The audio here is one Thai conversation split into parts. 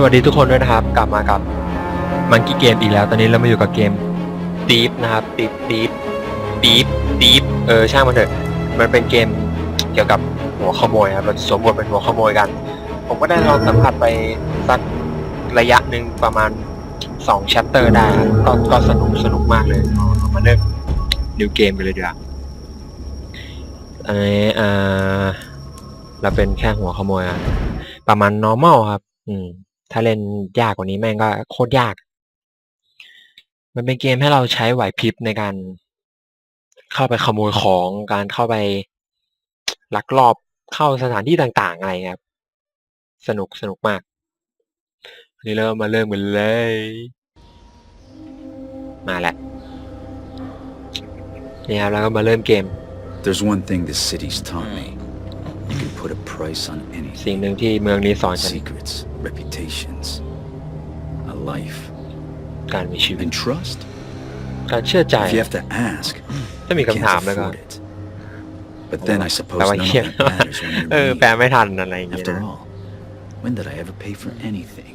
สวัสดีทุกคนด้วยนะครับ กลับมากับมังกี้เกมอีกแล้ว ตอนนี้เรามาอยู่กับเกม Deep นะครับ Deep Deep Deep Deep เออช่างมันเถอะมันเป็นเกมเกี่ยวกับหัวขโมยครับเราสวมบทเป็นหัวขโมยกัน ผมก็ได้ลองสัมผัสไปสักระยะหนึ่งประมาณ2 chapter ได้ครับก็ก็สนุกสนุกมากเลยเอามาเริ่มนิวเกมกันเลยดีกว่าอันนี้อ่าเราเป็นแค่หัวขโมยอะประมาณ normal ครับ อืม ถ้าเล่นยากกว่านี้แม่งก็โคตรยาก มันเป็นเกมให้เราใช้ไหวพริบในการ เข้าไปขโมยของการเข้าไปลักลอบเข้าสถานที่ต่างๆอะไรครับ สนุกสนุกมากวันนี้เรามาเริ่มกันเลย มาแล้วนี่ครับแล้วก็มาเริ่มเกม There's one thing this city's taught me. Price on สิ่ง anything. หนึ่งที่เมืองนี้สอนฉัน Secrets, reputations, a life, การมีชีวิต and trust. การเชื่อใจ If you have to ask, ถ้ามี you คำถาม can't แล้วก็ afford it. But then I suppose แปลว่า none of เชี่ย that matters when เออ you're แปล weak. ไม่ทันอะไรอย่างเงี้ย After นะ all, when did I ever pay for anything?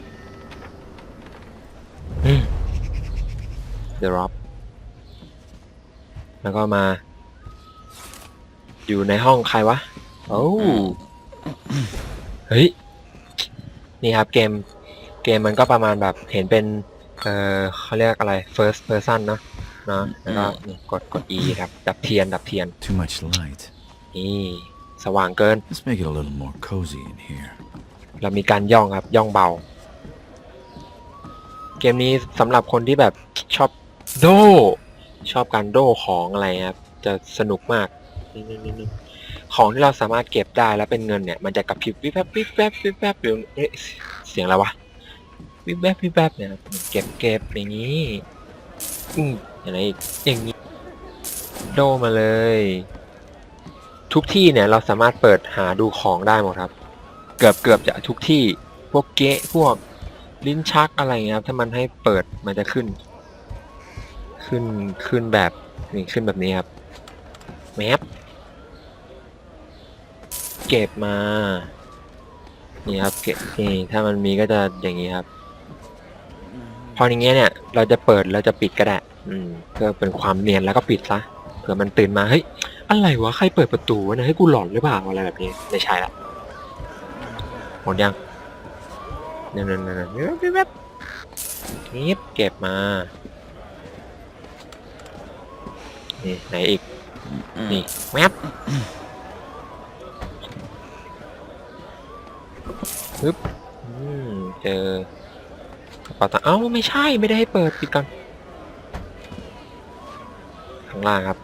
อืม The Rock แล้วก็มา อยู่ในห้องใครวะ โอ้ เฮ้ย นี่ครับเกม เกมมันก็ประมาณแบบเห็นเป็น เออเขาเรียกอะไร first person เนอะเนอะแล้วก็นี่กดกด E ครับ ดับเทียน ดับเทียน Too much light. นี่ สว่างเกิน Let's make it a little more cozy in here. เรามีการย่องครับ ย่องเบา เกมนี้สำหรับคนที่แบบชอบโด ชอบการโดของอะไรครับ จะสนุกมากนี่นี่นี่นี่ ของที่เราสามารถเก็บได้แล้วเป็นเงินเนี่ย มันจะกระพริบวิบแวบวิบแวบวิบแวบอยู่เอ๊ะเสียงอะไรวะวิบแวบวิบแวบเนี่ยเก็บเก็บอย่างนี้อืมอะไรอีกอย่างนี้โดมาเลย ทุกที่เนี่ยเราสามารถเปิดหาดูของได้หมดครับ เกือบเกือบจะทุกที่พวกเก๊ะพวกลิ้นชักอะไรเงี้ยครับ ถ้ามันให้เปิดมันจะขึ้น ขึ้นขึ้นแบบนี่ขึ้นแบบนี้ครับแมป เก็บมา นี่ครับเก็บนี่ถ้ามันมีก็จะอย่างนี้ครับ พออย่างเงี้ยเนี่ย เราจะเปิดเราจะปิดก็ได้อืมเพื่อเป็นความเนียนแล้วก็ปิดซะเผื่อมันตื่นมาเฮ้ยอะไรวะใครเปิดประตูวะเนี่ยให้กูหลอนหรือเปล่าอะไรแบบนี้ไม่ใช่ละหมดยังนั่นนั่นนั่นแว๊บแว๊บนี่เก็บมานี่ไหนอีกนี่แวบึบอืมเจอกระเป๋าตังค์เอ้าไม่ใช่ไม่ได้ให้เปิดปิดก่อนข้างล่างครับ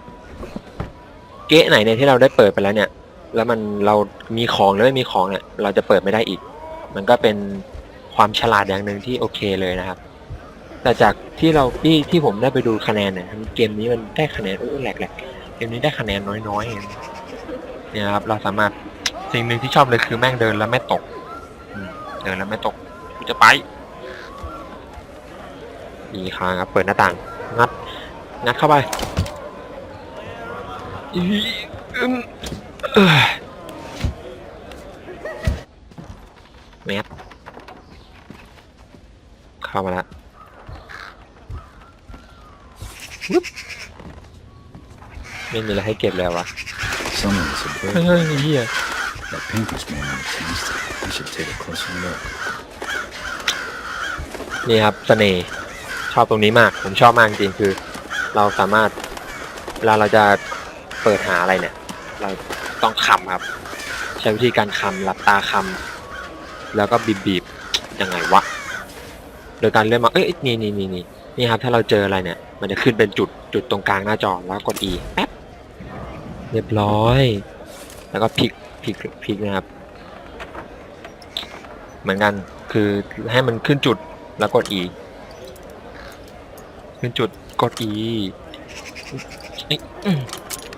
เก๊ะไหนเนี่ยที่เราได้เปิดไปแล้วเนี่ย แล้วมันเรามีของหรือไม่มีของเนี่ยเราจะเปิดไม่ได้อีก มันก็เป็นความฉลาดอย่างหนึ่งที่โอเคเลยนะครับ แต่จากที่เราที่ที่ผมได้ไปดูคะแนนเนี่ยเกมนี้มันได้คะแนนโอ้แหลกแหลกเกมนี้ได้คะแนนน้อยๆเองเนี่ยครับ เราสามารถสิ่งหนึ่งที่ชอบเลยคือแม่งเดินแล้วไม่ตก เดินแล้วไม่ตกกูจะไปดีครั้งครับเปิดหน้าต่างงัดงัดเข้าไปอีอึมเอ้ยแมปเข้ามาแล้ววึบไม่มีอะไรให้เก็บแล้ววะ Someone's a เฮ้ย bird. เฮ้ยเฮีย That pink was more than it tasted. I should take a closer look. นี่ครับเสน่ห์ชอบตรงนี้มาก ผมชอบมากจริงๆคือ เราสามารถเวลาเราจะเปิดหาอะไรเนี่ย เราต้องคำครับ ใช้วิธีการคำหลับตาคำแล้วก็บีบบีบๆยังไงวะ โดยการเลื่อนมาเอ้ยนี่นี่นี่นี่นี่ครับ ถ้าเราเจออะไรเนี่ย มันจะขึ้นเป็นจุดจุดตรงกลางหน้าจอแล้วกด E แป๊บเรียบร้อย แล้วก็พลิก พลิกพลิกนะครับ เหมือนกันคือให้มันขึ้นจุดแล้วกด E ขึ้นจุดกด E เอ้ยอืม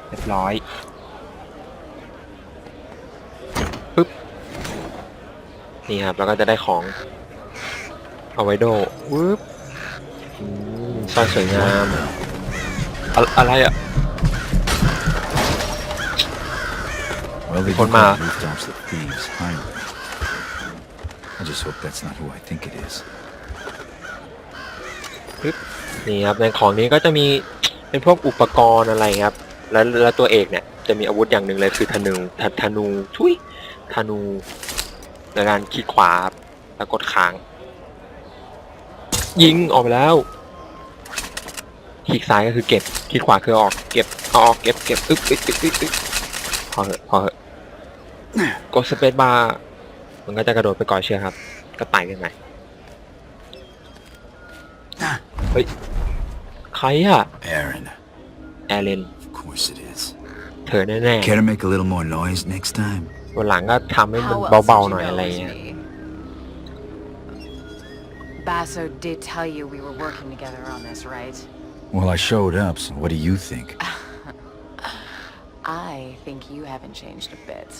เรียบร้อยปึ๊บนี่ครับแล้วก็จะได้ของเอาไว้โดวึ๊บสร้อยสวยงาม อะอะไรอะ that's not who I think it is. นี่ครับในของนี้ก็จะมีเป็นพวกอุปกรณ์อะไรครับ แล้วแล้วตัวเอกเนี่ยจะมีอาวุธอย่างหนึ่งเลยคือธนูธธนูทุยธนูในการคลิกขวาครับแล้วกดค้าง ยิงออกไปแล้วคลิกซ้ายก็คือเก็บคลิกขวาคือออกเก็บเอาออกเก็บเก็บอึ๊บอึ๊บอึ๊บอึ๊บอึ๊บพอเหอะพอเหอะ กดสเปซบาร์มันก็จะกระโดดไปก่อเชือกครับ ก็ไต่ขึ้นไปเฮ้ย ใครอะ Aaron. แอร์เลน Of course it is. เธอแน่ Care to make a little more noise next time? ๆ วันหลังก็ทำให้มัน How else เบา would ๆหน่อย you อะไร know it was เงี้ย me? Basso did tell you we were working together on this, right? Well, I showed up, so what do you think? I think you haven't changed a bit.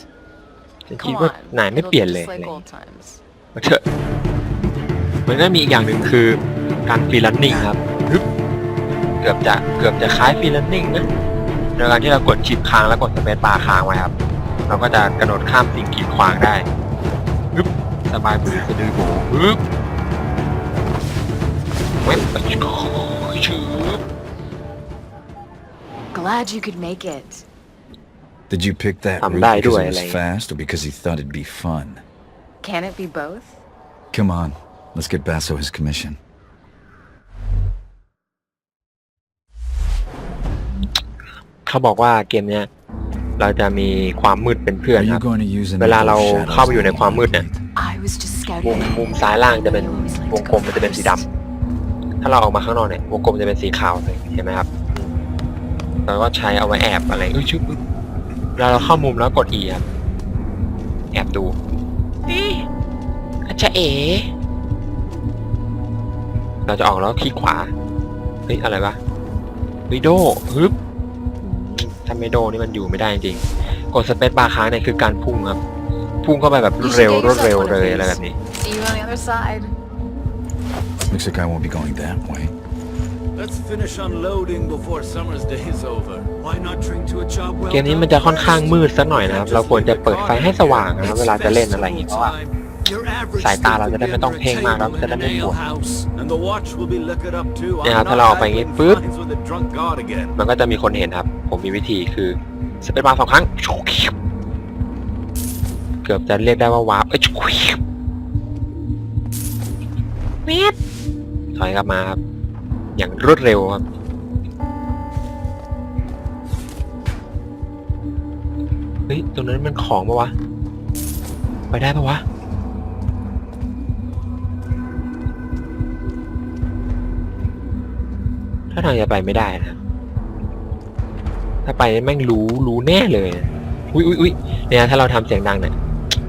ฉันคิด Come ว่า on, นายไม่ it'll เปลี่ยน be เลย just อะไร like เงี้ย old times. มาเถอะมันก็มีอีกอย่างหนึ่งคือการฟรีแลนนิ่งครับฮึบเกือบจะเกือบจะคล้ายฟรีแลนนิ่งนะโดยการที่เรากดชิปค้างแล้วกดสเปซบาร์ค้างไว้ครับ เราก็จะกระโดดข้ามสิ่งกีดขวางได้ฮึบสบายมือสะดือโบฮึบเว็บไปชืบ Glad you could make it. Did you pick that I'm route die because ด้วย it อะไร was fast or because you thought it'd be fun? Can it be both? Come on, let's get Basso his commission. เขาบอกว่าเกมเนี้ยเราจะมีความมืดเป็นเพื่อน Are ค you รับ going to use any เว of ลาเรา those shadows เข้าไปอยู่ใน on ความ the มืดเนี่ย light? I was just มุ scouting. มมุมซ้ายล่างจะเป็นวงกลมมันจะเป็นสีดำถ้าเราออกมาข้างนอกเนี่ยวงกลมจะเป็นสีขาวเลยเห็นไหมครับอืมเราก็ใช้เอาไว้แอบอะไรเอ้ยชุบ เวลาเราเข้ามุมแล้วกด E ครับแอบดูนี่อาจจะเอ๋เราจะออกแล้วคลิกขวา เฮ้ย อะไรวะวิโดฮึบอืมถ้าไม่โดนี่มันอยู่ไม่ได้จริงๆกดสเปซบาร์ค้างเนี่ยคือการพุ่งครับ พุ่งเข้าไปแบบรวดเร็วรวดเร็วเลยอะไรแบบนี้ See you on the other side. Looks like I won't be going that way. Let's finish unloading before summer's day is over. Why not drink to a job well เกมนี้มันจะค่อนข้างมืดสักหน่อยนะครับ เราควรจะเปิดไฟให้สว่างนะครับเวลาจะเล่นอะไรอย่างงี้เพราะว่า สายตาเราจะได้ไม่ต้องเพ่งมากเราจะได้ไม่ปวด And the watch will be liquored up too. เนี่ยครับ I'm ถ้า not เราเอาไปอย่างงี้ battling ปึ๊บ fines with a drunk god again. มันก็จะมีคนเห็นครับ ผมมีวิธีคือสเปซบาร์สองครั้งเกือบจะเรียกได้ว่าวาร์ปเอ้ยเมีดถอยกลับมาครับ อย่างรวดเร็วครับเฮ้ยตรงนั้นมันของปะวะ ไปได้ปะวะถ้าทางจะไปไม่ได้นะ ถ้าไปแม่งรู้รู้แน่เลยนะอุ้ยอุ้ยอุ้ยเนี่ยถ้าเราทำเสียงดังเนี่ย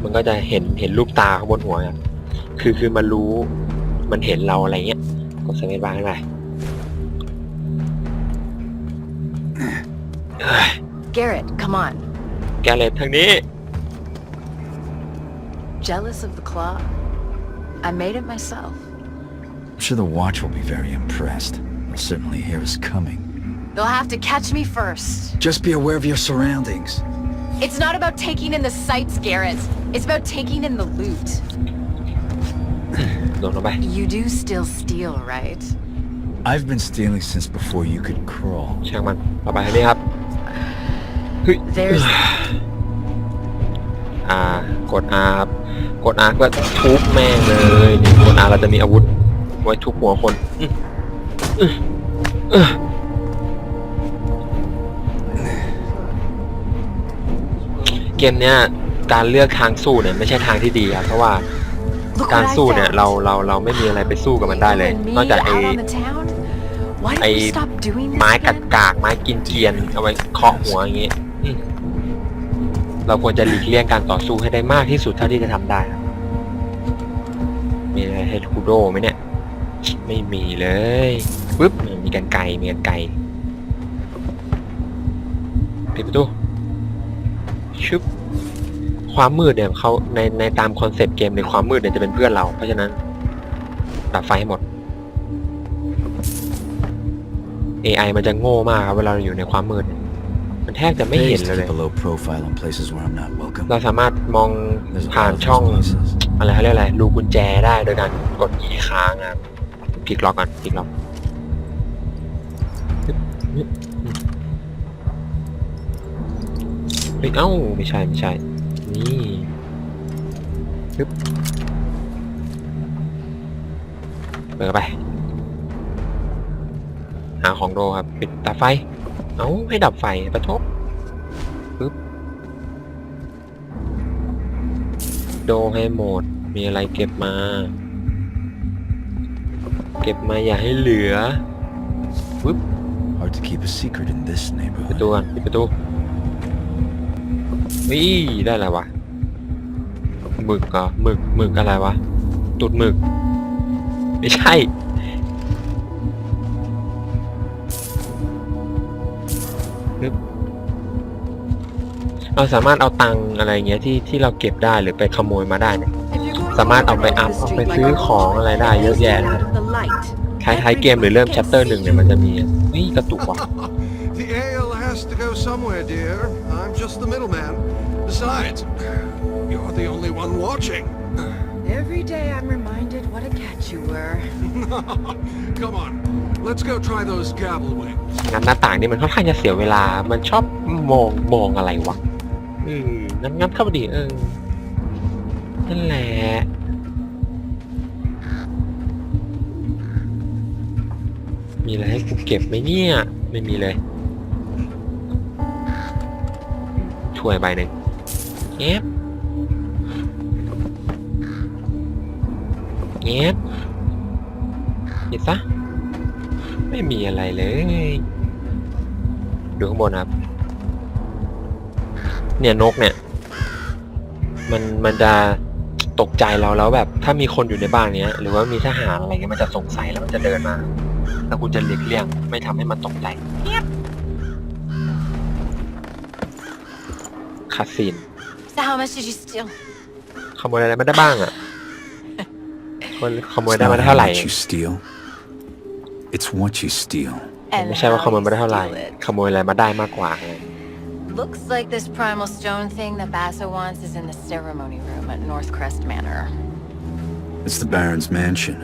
มันก็จะเห็นเห็นรูปตาข้างบนหัวครับคือคือมันรู้ มันเห็นเราอะไรเงี้ยกดสเปซบาร์ขึ้นไป Garrett, come on. แกเลตทางนี้ Jealous of the claw? I made it myself. I'm sure the watch will be very impressed. They'll certainly hear us coming. They'll have to catch me first. Just be aware of your surroundings. It's not about taking in the sights, Garrett. It's about taking in the loot. โดนลงไป You do still steal, right? I've been stealing since before you could crawl. ช่างมันต่อไปทางนี้ครับ เฮ้ย There's อ่ากด R ครับกด R เพื่อทุบแม่งเลยนี่กด R เราจะมีอาวุธ ไว้ทุบหัวคนอื้ออื้ออื้อเกมเนี้ยการเลือกทางสู้เนี่ยไม่ใช่ทางที่ดีครับเพราะว่า look การ what I สู้เนี่ย found. เราเราเราไม่มีอะไรไปสู้กับมันได้เลย You and me นอกจากไอ้ out on the town? Why did ไอ้ we stop doing this ไม้กัด again? กากไม้กินเกรียนเอาไว้เคาะหัวอย่างงี้อืม เราควรจะหลีกเลี่ยงการต่อสู้ให้ได้มากที่สุดเท่าที่จะทำได้ครับมีอะไรให้คูโดไหมเนี่ย ไม่มีเลยปึ๊บมีกันไกลมีกันไกลปิดประตูชุบความมืดเนี่ยเขาในในตามคอนเซปต์เกมในความมืดเนี่ยจะเป็นเพื่อนเรา เพราะฉะนั้นดับไฟให้หมด AI มันจะโง่มากครับเวลาเราอยู่ในความมืด มันแทบจะไม่เห็น Pays เลย to keep a low profile in places where I'm not welcome. เราสามารถมอง There's a ผ่าน lot of ช่อง those places. อะไรเขาเรียกอะไรรูกุญแจได้โดยการกด E ค้างนะครับคลิกล็อกก่อนคลิกล็อกปึ๊บปึ๊บอืมเฮ้ยเอ้าไม่ใช่ไม่ใช่ นี่ปึ๊บเปิดเข้าไป หาของโดครับ ปิดตาไฟ เอ้าให้ดับไฟปะทบปึ๊บโดให้หมด มีอะไรเก็บมา เก็บมาอย่าให้เหลือ Hard to keep a secret in this ปิดประตู neighborhood. ก่อนปิดประตูนี่ได้อะไรวะหมึกเหรอหมึกหมึกอะไรวะ ตุดหมึก ไม่ใช่ ปึ๊บเราสามารถเอาตังค์อะไรเงี้ยที่ที่เราเก็บได้หรือไปขโมยมาได้เนี่ย สามารถเอาไปอัพเอาไปซื้อของอะไรได้เยอะแยะนะท้ายท้ายๆเกมหรือเริ่มแชปเตอร์หนึ่งเนี่ยมันจะมีเฮ้ยกระตุกว่ะ The ale has to go somewhere, dear. I'm just the middleman. Besides, you're the only one watching. Every day I'm reminded what a catch you were. Come on, let's go try those gavel wings. งานหน้าต่างนี่มันค่อนข้างจะเสียเวลา มันชอบมองมองอะไรวะเอองั้นงั้นเข้าไปดิเออ นั่นแหละ มีอะไรให้กูเก็บไหมเนี่ย ไม่มีเลย ช่วยใบหนึ่งเงียบเงียบ ปิดซะ ไม่มีอะไรเลย ดูข้างบนครับ เนี่ยนกเนี่ย มันมันจะตกใจเราแล้วแบบ ถ้ามีคนอยู่ในบ้านเนี้ย หรือว่ามีทหารอะไรเงี้ยมันจะสงสัยแล้วมันจะเดินมาแล้วคุณจะหลีกเลี่ยง ไม่ทำให้มันตกใจคาสิน So how much did you steal? ขโมยอะไรมาได้บ้างอะ คนขโมย It's ได้มา not ได้ how เท่าไหร่ much you steal. It's what you steal. ไม่ใช่ว่าขโมยมาได้เท่าไหร่ you steal it. ขโมยอะไรมาได้มากกว่าไง Looks like this primal stone thing that Basso wants is in the ceremony room at Northcrest Manor. It's the Baron's mansion.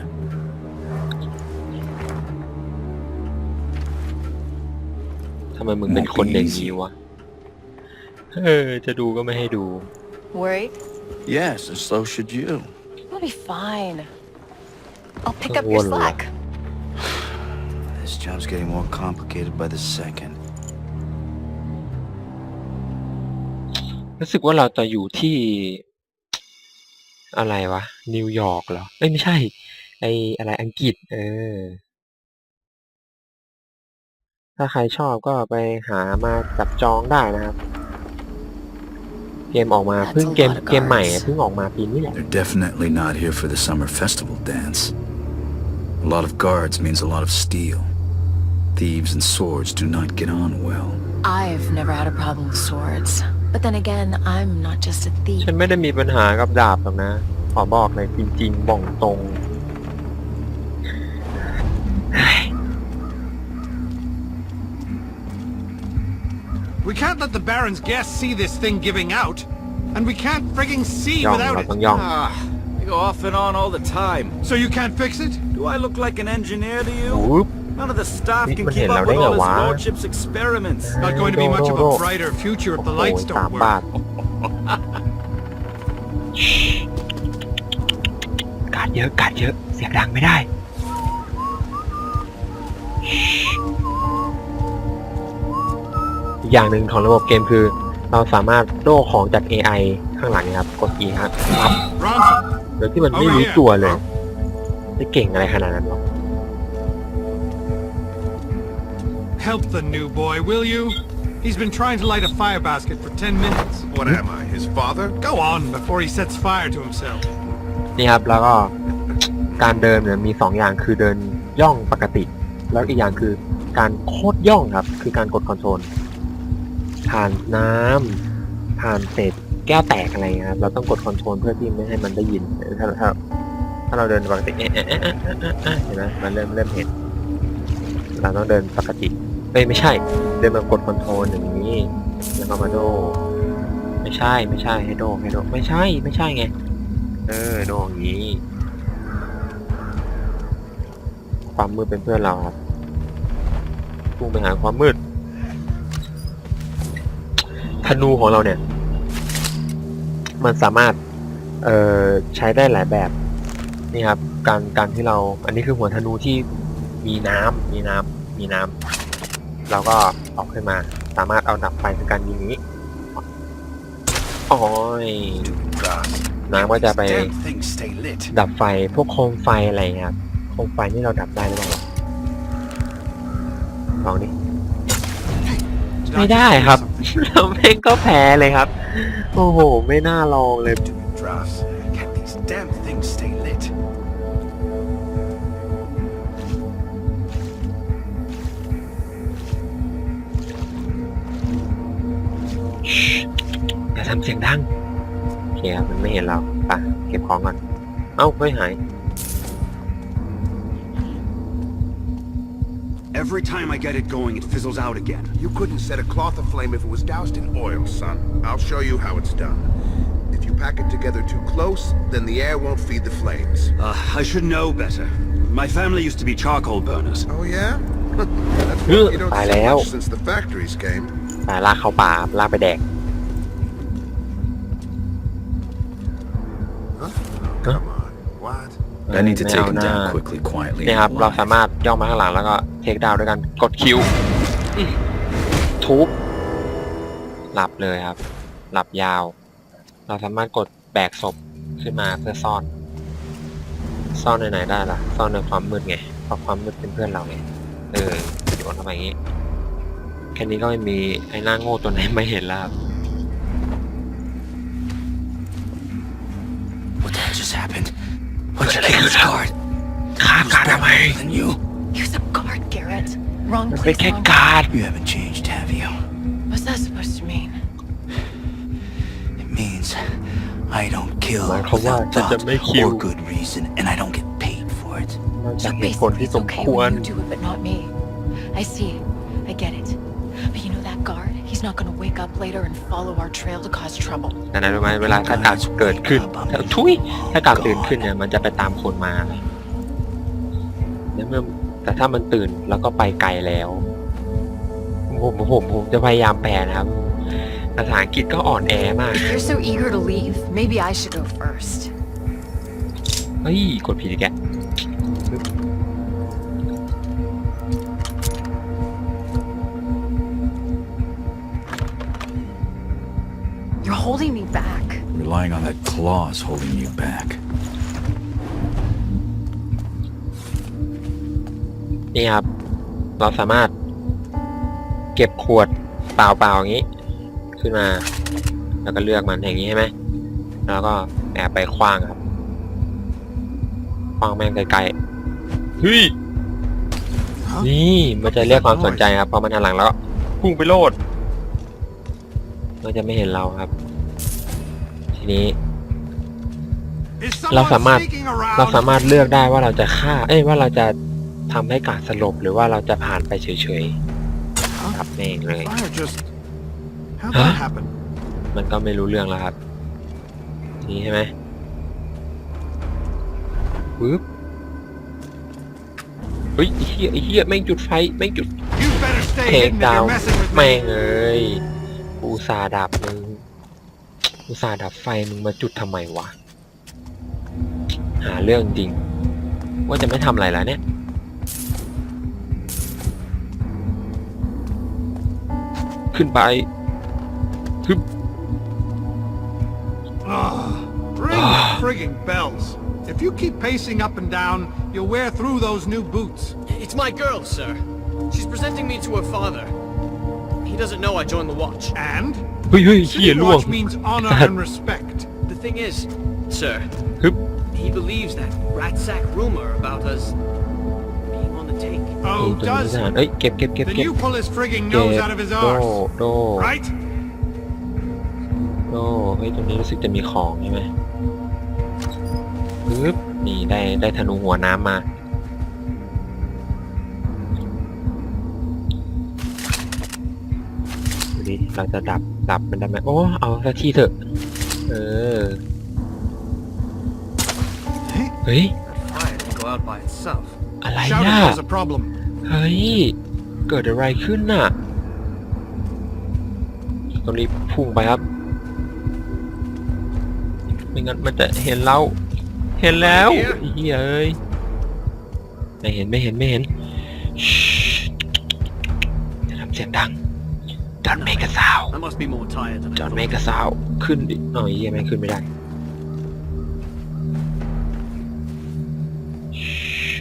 ทำไมมึงเป็นคนอย่างนี้วะ เออ จะดูก็ไม่ให้ดู Worried? Yes, and so should you. You'll be fine. I'll pick up Don't your worry. slack. This job's getting more complicated by the second. รู้สึกว่าเราจะอยู่ที่ อะไรวะ นิวยอร์กเหรอเอ้ยไม่ใช่ ไออะไรอังกฤษ เออ ถ้าใครชอบก็ไปหามาจับจองได้นะครับ เกมออกมา That's เพิ่ง a เกม lot of เกมใหม่ cards. เพิ่งออกมาปีนี้แหละ They're definitely not here for the summer festival dance. A lot of guards means a lot of steel. Thieves and swords do not get on well. I've never had a problem with swords. But then again, I'm not just a thief. ฉันไม่ได้มีปัญหากับดาบหรอกนะ ขอบอกเลยจริงๆบอกตรง We can't let the Baron's guests see this thing giving out. And we can't frigging see ย่อง without เรา it. ต้องย่อง Ah, they go off and on all the time. So you can't fix it? Do I look like an engineer to you? ปุ๊บ None of the staff Niet can meteen keep up nou with all dingen, his waar? lordship's experiments. Not going to be No, much no, of no. a brighter future if the โอ้โห lights สาม don't บา work. ทการดเยอะการดเยอะเสียงดังไม่ได้ อีกอย่างหนึ่งของระบบเกมคือ เราสามารถโล่ของจาก AI ข้างหลังเนะครับ กด E ครับรับ Bronson, โดยที่มันไม่รู้ตัวเลย จะเก่งอะไรขนาดนั้นหรอ help the new boy, will you? He's been trying to light a fire basket for 10 minutes. What am I, his father? Go on before he sets fire to himself. นี่ครับแล้วก็การเดินเนี่ยมีสองอย่างคือเดินย่องปกติ แล้วอีกอย่างคือการโคตรย่องครับ คือการกดคอนโทรลผ่านน้ำผ่านเศษแก้วแตกอะไรเงี้ยครับเราต้องกดคอนโทรลเพื่อที่ไม่ให้มันได้ยินถ้าถ้าถ้าเราเดินปกติเอ๊ะเอ๊ะเอ๊ะเอ๊ะเอ๊ะเอ๊ะเอ๊ะเห็นไหมมันเริ่มเริ่มเห็น เราต้องเดินปกติ เอ้ยไม่ใช่ เดินมากดคอนโทรลอย่างนี้ แล้วก็มาโด ไม่ใช่ไม่ใช่ให้โดให้โดไม่ใช่ไม่ใช่ไง เออโน่อย่างนี้ ความมืดเป็นเพื่อนเราครับพุ่งไปหาความมืด ธนูของเราเนี่ย มันสามารถ เอ่อใช้ได้หลายแบบ นี่ครับ การการที่เรา อันนี้คือหัวธนูที่มีน้ำมีน้ำมีน้ำ เราก็เอาขึ้นมา สามารถเอาดับไฟคือการยิงนี้โอ้ยน้ำก็จะไปดับไฟพวกโคมไฟอะไรเงี้ยครับโคมไฟนี่เราดับได้หรือเปล่าลองดิไม่ได้ครับเราแม่งก็แพ้เลยครับ โอ้โห ไม่น่าลองเลย อย่าทำเสียงดัง โอเคครับ มันไม่เห็นเราไปเก็บของก่อน เอ้าเฮ้ยหาย Every time I get it going, it fizzles out again. You couldn't set a cloth aflame if it was doused in oil, son. I'll show you how it's done. If you pack it together too close, then the air won't feed the flames. Uh, I should know better. My family used to be charcoal burners. Oh, yeah? That's why you don't Phải see léo. much since the factories came. ไปลากเข้าป่าลากไปแดก Come on. What? I need to ไม่ take เอา him หน้า down quickly, quietly. เนี่ย and ครับเรา alive. สามารถย่องมาข้างหลังแล้วก็เทคดาวน์ด้วยกันกดคิวอื้อทุบหลับเลยครับ หลับยาว เราสามารถกดแบกศพขึ้นมาเพื่อซ่อน ซ่อนในไหนได้ล่ะ ซ่อนในความมืดไงเพราะความมืดเป็นเพื่อนเราไงเออโยนเข้าไปอย่างนี้แค่นี้ก็ไม่มีไอ้หน้าโง่ตัวไหนไม่เห็นแล้วครับ What the hell just happened? What did I this guard? ฆ่าการทำไม Than you. He was a guard, Garrett. Wrong มันเป็น place, แค่ wrong การ You haven't changed, have you? What's that supposed to mean? It means I don't kill หมายความว่า without ฉันจะ thought ไม่คิว or good reason, and I don't get paid for it. นอกจาก So เหตุผล basically, ที่ it's สม okay ควร when you do it, but not me. I see. I get it. He's not gonna wake up later and follow our trail to cause trouble. แต่นั้นรู้ไหมเวลาถ้าการเกิดขึ้นทุยถ้าการตื่นขึ้นเนี่ยมันจะไปตามคนมาแล้วเมื่อแต่ถ้ามันตื่นแล้วก็ไปไกลแล้วผมผมผมจะพยายามแปลนะครับภาษาอังกฤษก็อ่อนแอมาก If you're so eager to leave, maybe I should go first. เฮ้ยกดผิดอีกแก holding me back. Relying on that claw's holding you back. นี่ครับ เราสามารถ เก็บขวดเปล่าๆอย่างนี้ ขึ้นมา แล้วก็เลือกมันอย่างนี้ใช่ไหมแล้วก็แอบไปคว้างครับคว้างแม่งไกลๆเฮ้ยนี่มันจะเรียกความสนใจครับพอมันหันหลังแล้วก็พุ่งไปโลดมันจะไม่เห็นเราครับ ทีนี้ Is Lao someone Samad. sneaking around? เราสามารถเลือกได้ว่าเราจะฆ่า เอ้ยว่าเราจะทำให้กาดสลบหรือว่าเราจะผ่านไปเฉยๆครับแม่งเลย Fire just... How'd Huh? that happen? มันก็ไม่รู้เรื่องแล้วครับ นี่ใช่ไหมปึ๊บเฮ้ยไอ้เฮียไอ้เฮียแม่งจุดไฟแม่งจุด You better stay เทค hidden if ดาว you're messing with แม่ง me. เอ้ยอุตสาห์ดับมึง อุตสาห์ดับไฟมึงมาจุดทำไมวะ หาเรื่องจริง ว่าจะไม่ทำอะไรแล้วเนี่ย ขึ้นไป Ugh. Ring the frigging bells. If you keep pacing up and down, you'll wear through those new boots. It's my girl, sir. She's presenting me to her father. He doesn't know I joined the watch. And เฮ้ยเฮ้ยเฮีย City ล่วง Watch means honor and respect. The thing is, sir, Hup. he believes that rat sack rumor about us being on the take. เฮ้ย Oh, ตัวนี้ does ทหารเอ้ยเก็บเก็บเก็บ Then เก็บ you pull his frigging เก็บ nose out of his โด arse. โด Right? โดเฮ้ยตรงนี้รู้สึกจะมีของใช่ไหมปึ๊บนี่ได้ได้ธนูหัวน้ำมา เราจะดับดับมันได้ไหมโอ้เอาสักทีเถอะ เออ เฮ้ย อะไรน่ะเฮ้ย เกิดอะไรขึ้นน่ะต้องรีบพุ่งไปครับ ไม่งั้นมันจะเห็นเรา เห็นแล้วเฮ้ยเอ้ยไม่เห็นไม่เห็นไม่เห็นชิอย่าทำเสียงดัง Don't make a sound I must be more tired than I Don't thought. make a sound ขึ้นดิหน่อยเหี้ยังไม่ขึ้นไม่ได้ชิ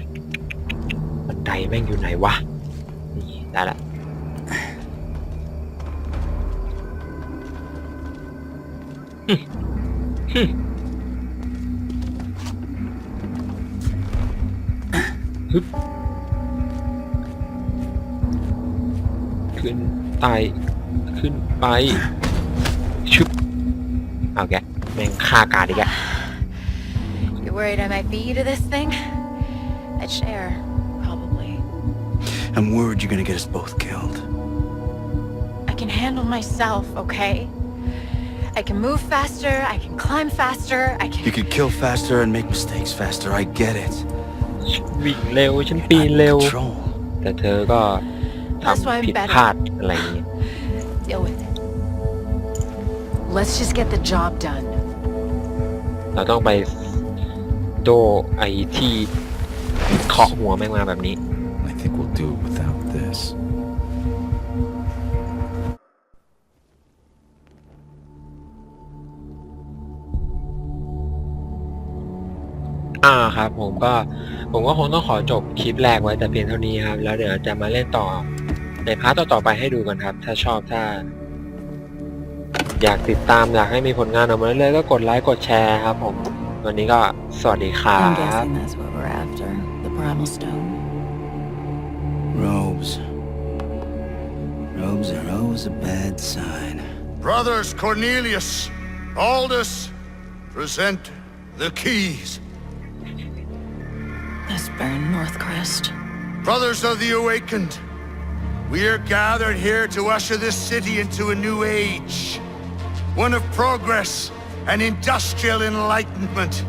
บันไดแม่งอยู่ไหนวะนี่ได้ละฮึบขึ้นไต่ ขึ้นไป ชุบเอาแกแม่งฆ่ากาดอีกแก You worried I might beat you to this thing? I'd share, probably. I'm worried you're gonna get us both killed. I can handle myself, okay? I can move faster, I can climb faster, I You can... could kill faster and make mistakes faster. I get it. วิ่งเร็ว ฉันปีนเร็ว Control. แต่เธอก็ท That's why I'm ำผิด better. พลาดอะไรอย่างเงี้ย Deal with it. Let's just get the job done. เราต้องไปโดไอที่เคาะหัวแม่งมาแบบนี้ I think we'll do it without this. อ่าครับผมก็ผมก็คงต้องขอจบคลิปแรกไว้แต่เพียงเท่านี้ครับ แล้วเดี๋ยวจะมาเล่นต่อ ในพาร์ทต่อๆไปให้ดูกันครับ ถ้าชอบถ้า อยากติดตามอยากให้มีผลงานออกมาเรื่อยๆก็กดไลค์กดแชร์ครับผม วันนี้ก็สวัสดีครับ I'm guessing that's what we're after. The primal stone. Robes. Robes are always a bad sign. Brothers Cornelius, Aldous, present the keys. Let's burn Northcrest. Brothers of the Awakened, we are gathered here to usher this city into a new age. One of progress and industrial enlightenment.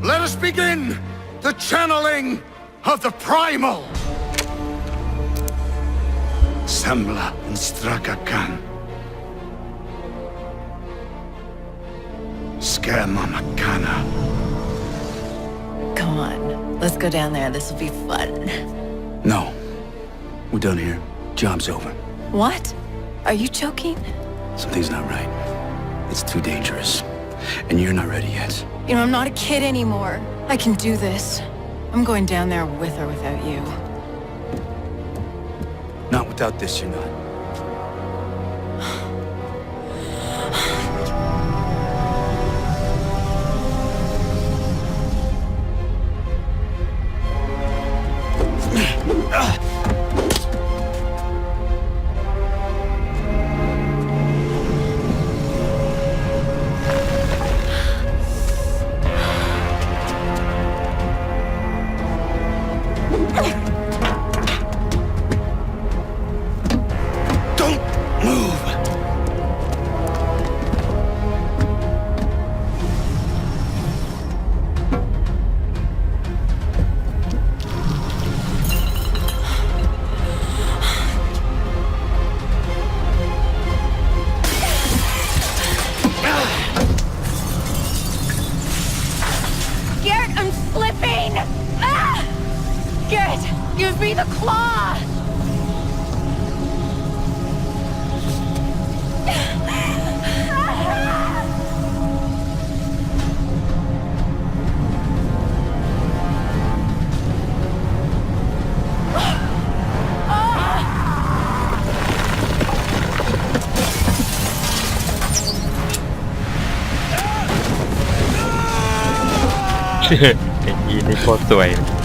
Let us begin the channeling of the primal. Sembla and Strakakan. Skamamakana. Come on, let's go down there. This will be fun. No. We're done here. Job's over. What? Are you joking? Something's not right. It's too dangerous. And you're not ready yet. You know, I'm not a kid anymore. I can do this. I'm going down there with or without you. Not without this, you're not. be the claw! ไอ้ยีนี่โคตรสวยเลย